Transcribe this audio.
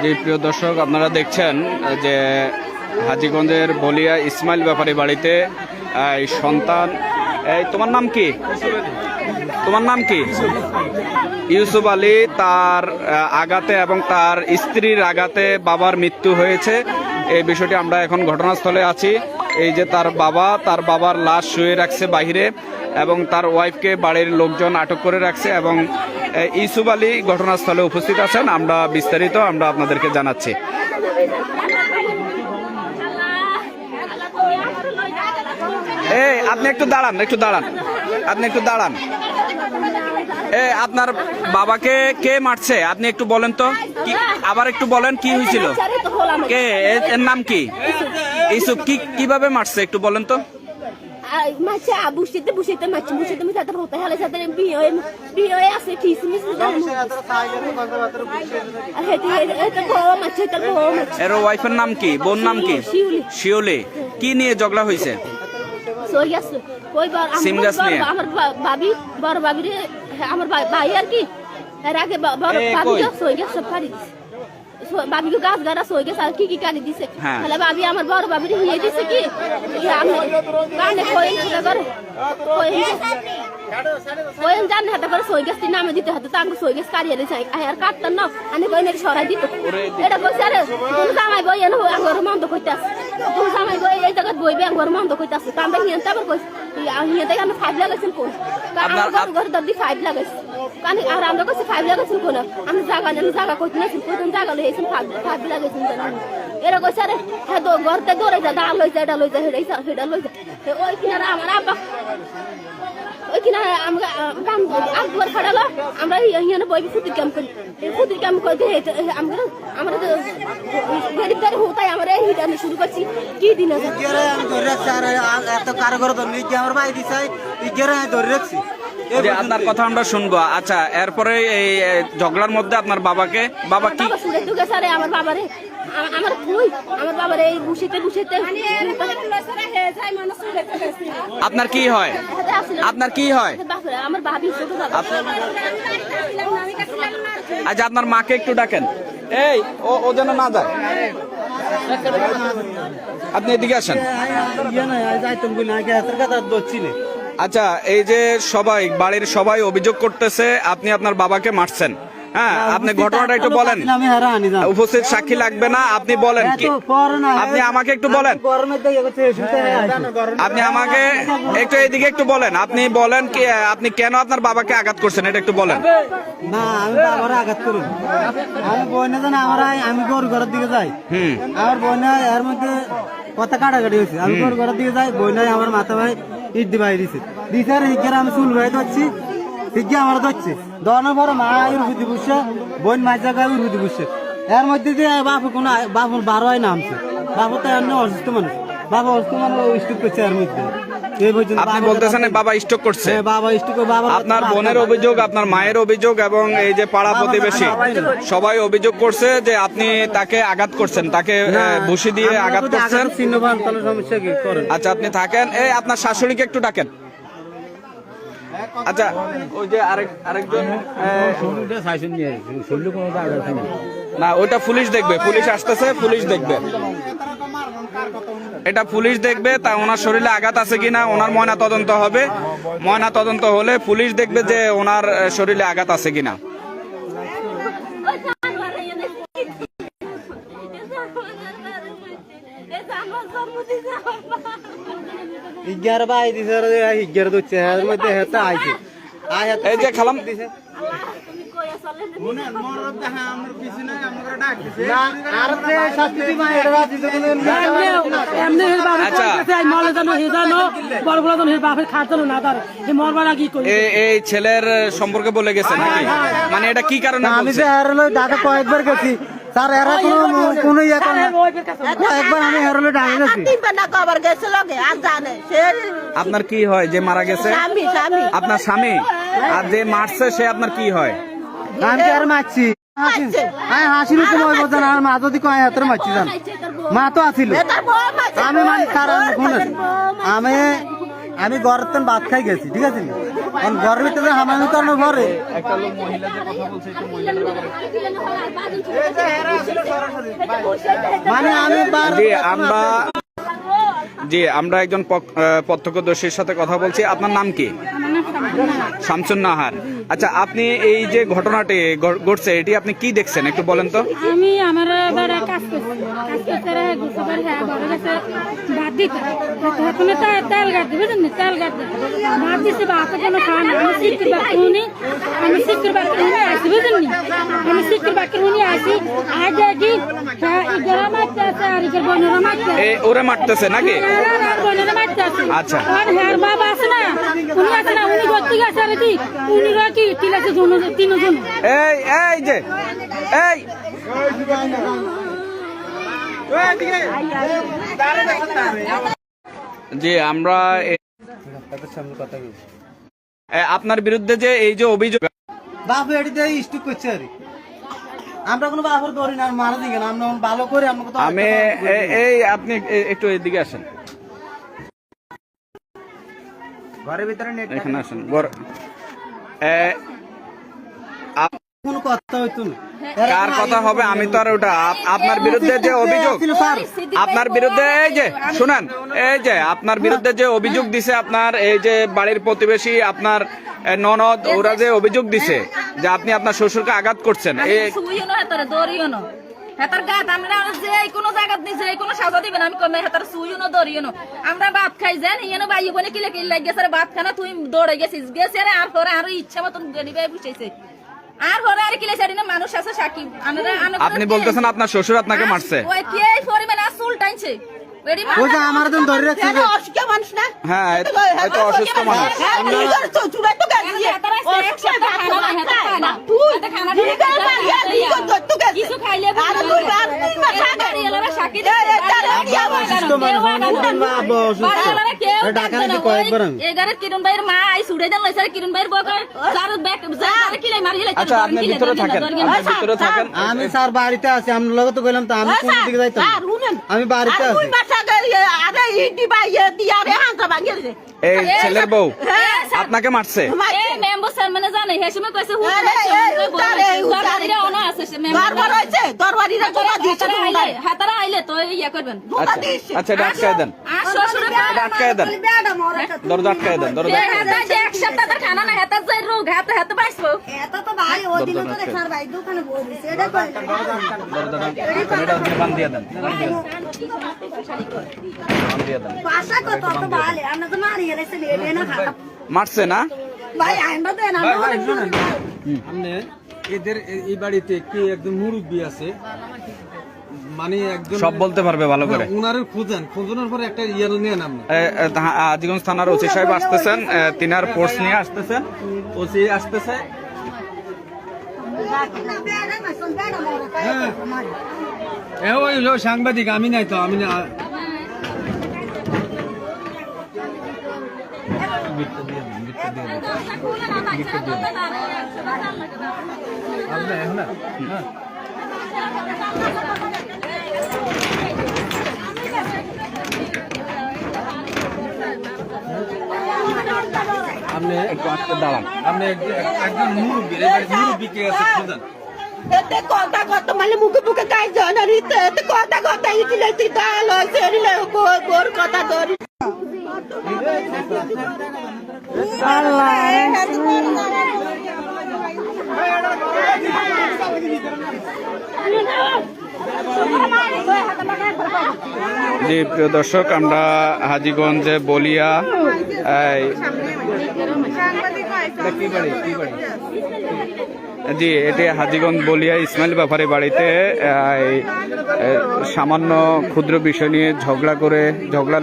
জি, প্রিয় দর্শক, আপনারা দেখছেন যে হাজীগঞ্জের বলিয়া ইসমাইল ব্যাপারী বাড়িতে এই সন্তান, এই তোমার নাম কি? তোমার নাম কি? ইউসুফ আলী, তার আঘাতে এবং তার স্ত্রীর আঘাতে বাবার মৃত্যু হয়েছে। এই বিষয়টি আমরা এখন ঘটনাস্থলে আছি। এই যে তার বাবা, তার বাবার লাশ শুয়ে রাখছে বাহিরে এবং তার ওয়াইফকে বাড়ির লোকজন আটক করে রাখছে এবং ইসুফ আলী ঘটনাস্থলে উপস্থিত আছেন। আমরা বিস্তারিত আমরা আপনাদেরকে জানাচ্ছি। এই আপনি একটু দাঁড়ান একটু দাঁড়ান। আপনি একটু দাঁড়ান। এ, আপনার বাবাকে কে মারছে? আপনি একটু বলেন তো। আবার একটু বলেন, কি হয়েছিল? কে? এর নাম কি? ইসুফ কি কীভাবে মারছে একটু বলেন তো? মাছে বুঝতে বুঝতে মাছ বুঝতে মিশে তার হতে হলে সাথে বিয়ে বিয়ে আছে কিসমিস হেতে এটা বড় মাছ এটা বড় মাছ এর ওয়াইফের নাম কি? বোন নাম কি? শিওলে কি নিয়ে ঝগড়া হয়েছে? সইয়াস বার সিম গাছ নিয়ে? আমার ভাবি বড় ভাবি রে আমার ভাই আর কি এর আগে বা- বড় ভাবি কই? সইয়াস সব ফাড়ি দিছে। সো- ভাবিকে গাছ গাড়া সইয়াস আর কি কি কাটি দিছে? হ্যাঁ। তাহলে ভাবি আমার বড় ভাবি রে হিয়ে দিছে কি? কানে কই সেটা করে ওই জান হাতে করে সই গেছে নামে দিতে হতো তাঙ্গ সই গেছে কারিয়ে দিছে আর কাটতাম না আমি কই নেই সরাই দিত। এটা কইছে আরে তুমি জামাই বই এনে আঙ্গর মন্দ কইতাছ। তুমি জামাই বই এই জায়গা বইবে আঙ্গর মন্দ কইতাছ। দেখি এনতে আবার কইছে হিয়ে দেখে আমি ফাইভ লাগাইছেন কোন ঘর ঘর দাদি ফাইভ লাগাইছে কানি আর আমরা কইছে ফাইভ লাগাইছেন কোন আমি জায়গা নেই জায়গা কইতে না কোন জায়গা লইছেন ফাইভ ফাইভ লাগাইছেন এরা কইছে আরে হ্যাঁ তো ঘরতে দৌড়ে যা দা লই যা এটা লই যা হেডাই হেডা লই যা ওই কিনারা আমার আব্বা ওই কিনা আমরা কাম আমরা বই ফুটির কাম করি। ফুটির কাম করতে আমরা আমরা তো গরিবদার হতাই আমরা এই শুরু করছি। কি দিন আছে? এত কারগর নিয়ে আমার ভাই ইগেরে ধরে রাখছি। যে আপনার কথা আমরা শুনব। আচ্ছা এরপরে এই ঝগড়ার মধ্যে আপনার বাবাকে বাবা কি আমার বাবারে আমার কই? আমার বাবারে এই বুঝিতে বুঝিতে আপনার কি হয়? আপনার কি হয়? আমার ভাবি আজ আপনার মাকে একটু ডাকেন। এই ও ও যেন না যায়। আপনি এদিকে আসেন। আচ্ছা এই যে সবাই বাড়ির সবাই অভিযোগ করতেছে আপনি আপনার বাবাকে মারছেন। হ্যাঁ আপনি ঘটনাটা একটু বলেন। উপস্থিত সাক্ষী লাগবে না? আপনি বলেন আপনি আমাকে একটু বলেন। গরমে দেখে করতে শুতে আপনি আমাকে একটু এদিকে একটু বলেন। আপনি বলেন কি আপনি কেন আপনার বাবাকে আঘাত করছেন? এটা একটু বলেন। না আমি বাবার আঘাত করুন। আমি বইনা জানা আমার আমি গরু ঘরের দিকে যাই। হুম। আমার বইনা এর মধ্যে কথা কাটাকাটি হয়েছে। আমি গরু ঘরের দিকে যাই বইনাই আমার মাথা ভাই ইট দিবাই দিছে। দিছে আর আমি চুল ভাই ধরছি হিগে আমার ধরছে। দনের পরে মা উর্বুদি বুঝছে বোন জায়গায় উর্বুদি বুঝছে এর মধ্যে দিয়ে বাপু কোনো বাপু হয় নামছে বাপু তো এমনি অসুস্থ মানুষ। বাবা অসুস্থ মানুষ স্টুক করছে এর মধ্যে। আপনি বলতেছেন বাবা স্ট্রোক করছে। হ্যাঁ, আপনার বোনের অভিযোগ আপনার মায়ের অভিযোগ এবং এই যে পাড়া প্রতিবেশী সবাই অভিযোগ করছে যে আপনি তাকে আঘাত করছেন তাকে বসি দিয়ে আঘাত করছেন। আচ্ছা আপনি থাকেন। এই আপনার শাশুড়িকে একটু ডাকেন। আচ্ছা ওই যে আরেক, আরেকজন না ওইটা পুলিশ দেখবে, পুলিশ আসতেছে, পুলিশ দেখবে। এটা পুলিশ দেখবে, তা ওনার শরীরে আঘাত আছে কিনা ওনার ময়না তদন্ত হবে। ময়না তদন্ত হলে পুলিশ দেখবে যে ওনার শরীরে আঘাত আছে কিনা দিছে আর হিগার দচ্ছে এর মধ্যে হেতে আইছে আই হেতে এই যে খালাম। দিছে না আর যে শাস্তি দিবা এটা রাজি এমনি এর বাপের আচ্ছা। কাছে আই মলে জানো হে জানো বড় বড় জানো এর বাপের খাত জানো না তার হে মরবার কি করি? এ- এই ছেলের সম্পর্কে বলে গেছে নাকি? মানে এটা কি কারণে আমি যে লই কয়েকবার গেছি। স্যার এরা কোনো কোনো ইয়ে করে না। কয়েকবার আমি গেছি তিনবার না কবার লগে আর জানে সে আপনার কি হয় যে মারা গেছে? স্বামী স্বামী। আপনার স্বামী? আর যে মারছে সে আপনার কি হয়? আমি কি আর মারছি। হাসি আমি হাসির বোঝেন আর মা যদি কয় হাতের মারছি জান। মা তো আছিল তার আমি মানে কারণ শুনেন। আমি আমি ঘরের তো ভাত খাই গেছি ঠিক আছে? কারণ এখন ঘরের ভিতরে হামামি করানোর পরে একটা লোক মহিলা যে কথা বলছে একটু মহিলাদের ব্যাপারে। মানে আমি আমরা জি আমরা একজন প্রত্যক্ষদর্শীর সাথে কথা বলছি। আপনার নাম কি? শামসুন নাহার আচ্ছা আপনি এই যে ঘটনাটি ঘটছে, এটি আপনি কি দেখছেন? একটু বলেন তো। আমি আমার এবারে কাজ করছি। কাজ করতে তেল তেল দিছে ভাত কোনো খাওয়া না। আমি বাকি হুনি আমি বুঝলি আমি হুনি আসি আজ দেখি হ্যাঁ ওরে মারতেছে নাকি? আচ্ছা। হ্যাঁ বাবা আছে না উনি আছে না উনি গতি গেছে আর কি? উনি রাখি তিন আছে তিনজন? এই এই যে এই। জি আমরা আপনার বিরুদ্ধে যে এই যে অভিযোগ বাপু এটিতে স্টুক করছে আর। আমি এই আপনি একটু এদিকে আসেন। ঘরের ভিতরে নেট এখানে আসেন। কোনো কথা হইতো না কার কথা হবে? আমি তো আর ওটা আপনার বিরুদ্ধে যে অভিযোগ আপনার বিরুদ্ধে এই যে শুনেন এই যে আপনার বিরুদ্ধে যে অভিযোগ দিছে আপনার এই যে বাড়ির প্রতিবেশী আপনার ননদ ওরা যে অভিযোগ দিছে যে আপনি আপনার শ্বশুরকে আঘাত করছেন হেতারে গাত আমরা যে কোনো জায়গাত নিছে কোনো সাজা দিবেন আমি কমে হেতার সুইও না দরিও না। আমরা ভাত খাই যান ইয়েনো ভাই বোনে কিলে কিলে লাগে ভাত খানা তুই দৌড়ে গেছিস। গেছে আর পরে আর ইচ্ছা মতন গেলি ভাই বুঝাইছে। আর পরে আর কিলে সারি না মানুষ আছে সাকিব। আমরা আপনি বলতেছেন আপনার শ্বশুর আপনাকে মারছে। ওই কে এই পরিমাণে? আমার ধরে রাখছে অসুস্থ মানুষ না? হ্যাঁ অসুস্থ মানুষ। আচ্ছা আপনি ভিতরে থাকেন আপনি ভিতরে থাকেন। আমি স্যার বাড়িতে আছি আমি লগে তো গেলাম তো আমি কোন দিকে যাইতাম? আমি বাড়িতে আছি। এই ছেলের বউ। আপনাকে মারছে। এই মেম্বার স্যার মানে জানে হে সময় কইছে হুজুর দরবারিরা অনা আছে সে মেম্বার হাতারা আইলে হাতারা আইলে তো ইয়া করবেন। আচ্ছা আচ্ছা আটকায় দেন। আর আটকায় দেন। দরজা আটকায় দেন দরজা সপ্তাহ খানা না হাতা রোগ হাতে হাতে বাঁচবো দেন। এটা বান দিয়ে দেন। মারছে না আপনি এদের এই বাড়িতে কি একজন মুরব্বী আছে মানে একজন সব বলতে পারবে ভালো করে। উনারের খুঁজেন। খুঁজনের পরে একটা ইয়ে আজিগঞ্জ থানার ওসি সাহেব আসতেছেন তিনার ফোর্স নিয়ে আসতেছেন। ওসি আসতেছে। এ ওই ওই সাংবাদিক আমি নাই তো আমি না হ্যাঁ আপনি একটু আটকে দাঁড়ান। আপনি একজন- একজন মুরব্বী মুরব্বী কে আছে খুঁজেন এতে কথা কথা মানে মুখে মুখে গাই জানারিতে এতে কথা কথা ইটিলে তিতাল সেরিলে গোর কথা ধরি। জি প্রিয় দর্শক আমরা হাজিগঞ্জে বলিয়া এই, এটা কি বাড়ি? কি বাড়ি? জি এটি হাজিগঞ্জ বলিয়া ইসমাইল ব্যাপারে বাড়িতে সামান্য ক্ষুদ্র বিষয় নিয়ে ঝগড়া করে ঝগড়া